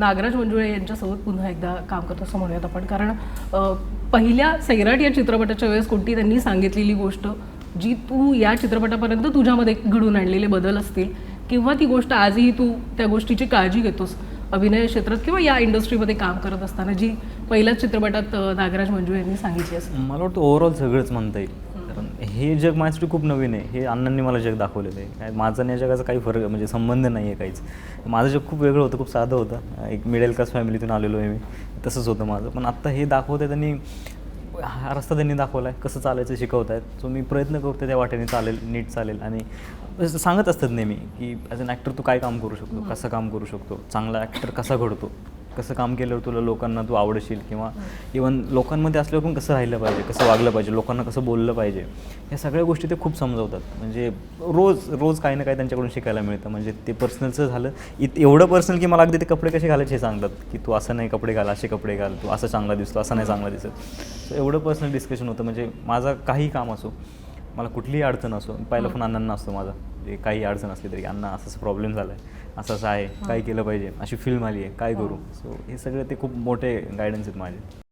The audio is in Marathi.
नागराज मंजुळे यांच्यासोबत पुन्हा एकदा काम करतो असं म्हणूयात आपण. कारण पहिल्या सैराट या चित्रपटाच्या वेळेस कोणती त्यांनी सांगितलेली गोष्ट जी तू या चित्रपटापर्यंत तुझ्यामध्ये घडून आणलेले बदल असतील किंवा ती गोष्ट आजही तू त्या गोष्टीची काळजी घेतोस अभिनय क्षेत्रात किंवा या इंडस्ट्रीमध्ये काम करत असताना जी पहिल्याच चित्रपटात नागराज मंजुळे यांनी सांगितली असेल. मला वाटतं ओव्हरऑल सगळंच म्हणता येईल. हे जग माझ्यासाठी खूप नवीन आहे. हे अण्णांनी मला जग दाखवलेलं आहे. काय माझं आणि या जगाचा काही फरक म्हणजे संबंध नाही आहे काहीच. माझं जग खूप वेगळं होतं खूप साधं होतं. एक मिडल क्लास फॅमिलीतून आलेलो आहे मी. तसंच होतं माझं. पण आत्ता हे दाखवत आहे त्यांनी हा रस्ता त्यांनी दाखवला आहे कसं चालायचं शिकवत आहेत सो मी प्रयत्न करतो त्या वाटेने चालेल नीट चालेल. आणि सांगत असतात नेहमी की ॲज अन ॲक्टर तू काय काम करू शकतो कसं काम करू शकतो चांगला ॲक्टर कसा घडतो. कसं काम केल्यावर तुला लोकांना तू आवडशील किंवा इवन लोकांमध्ये असल्यावर पण कसं राहिलं पाहिजे कसं वागलं पाहिजे लोकांना कसं बोललं पाहिजे या सगळ्या गोष्टी ते खूप समजवतात. म्हणजे रोज रोज काही ना काही त्यांच्याकडून शिकायला मिळतं. म्हणजे ते पर्सनलचं झालं. इत एवढं पर्सनल की मला अगदी ते कपडे कसे घालायचे हे सांगतात की तू असं नाही कपडे घाल असे कपडे घाल तू असं चांगला दिसतो असं नाही चांगला दिसत. सो एवढं पर्सनल डिस्कशन होतं. म्हणजे माझा काही काम असो मला कुठलीही अडचण असो पहिला फोन अण्णांना असतो माझा. जे काही अडचण असली तरी अण्णा असं असं प्रॉब्लेम झाला आहे असं असं आहे काय केलं पाहिजे अशी फिल्म आली आहे काय करू? सो हे सगळे ते खूप मोठे गायडन्स आहेत माझे.